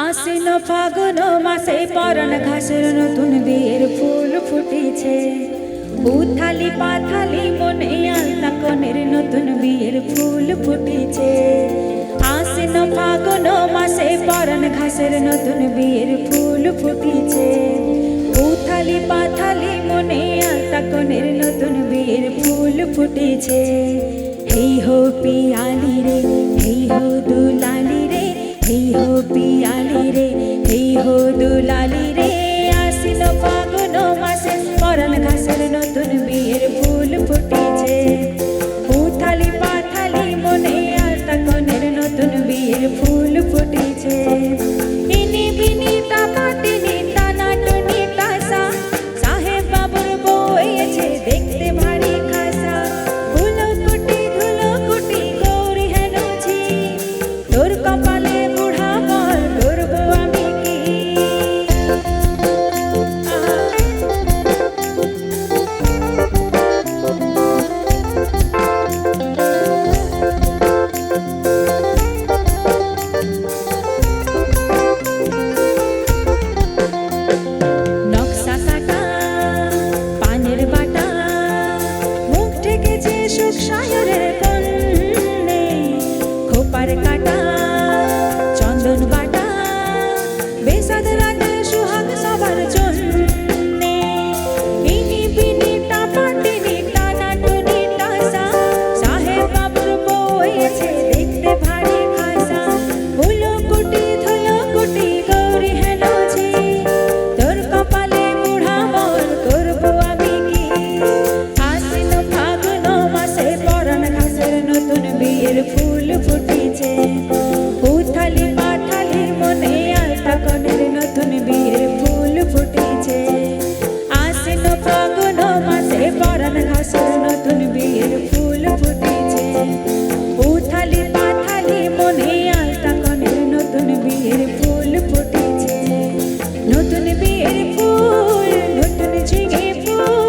আশ্বিন ফাগুন মাসে পরন ঘাসের নতুন বিয়ের ফুল ফুটেছে। উথালি পাথালি মনে আলতা কনের নতুন বিয়ের ফুল ফুটেছে। আশ্বিন ফাগুন মাসে পরন ঘাসের নতুন বিয়ের ফুল ফুটেছে। উথালি পাথালি মনে আলতা কনের নতুন বিয়ের ফুল ফুটেছে। হেই হো পিয়ালি রে। ഒരു പൂല് പൊടി বিয়ের ফুল ফুটেছে। নতুন বিয়ের ফুল নতুন ঝিঙে ফুল।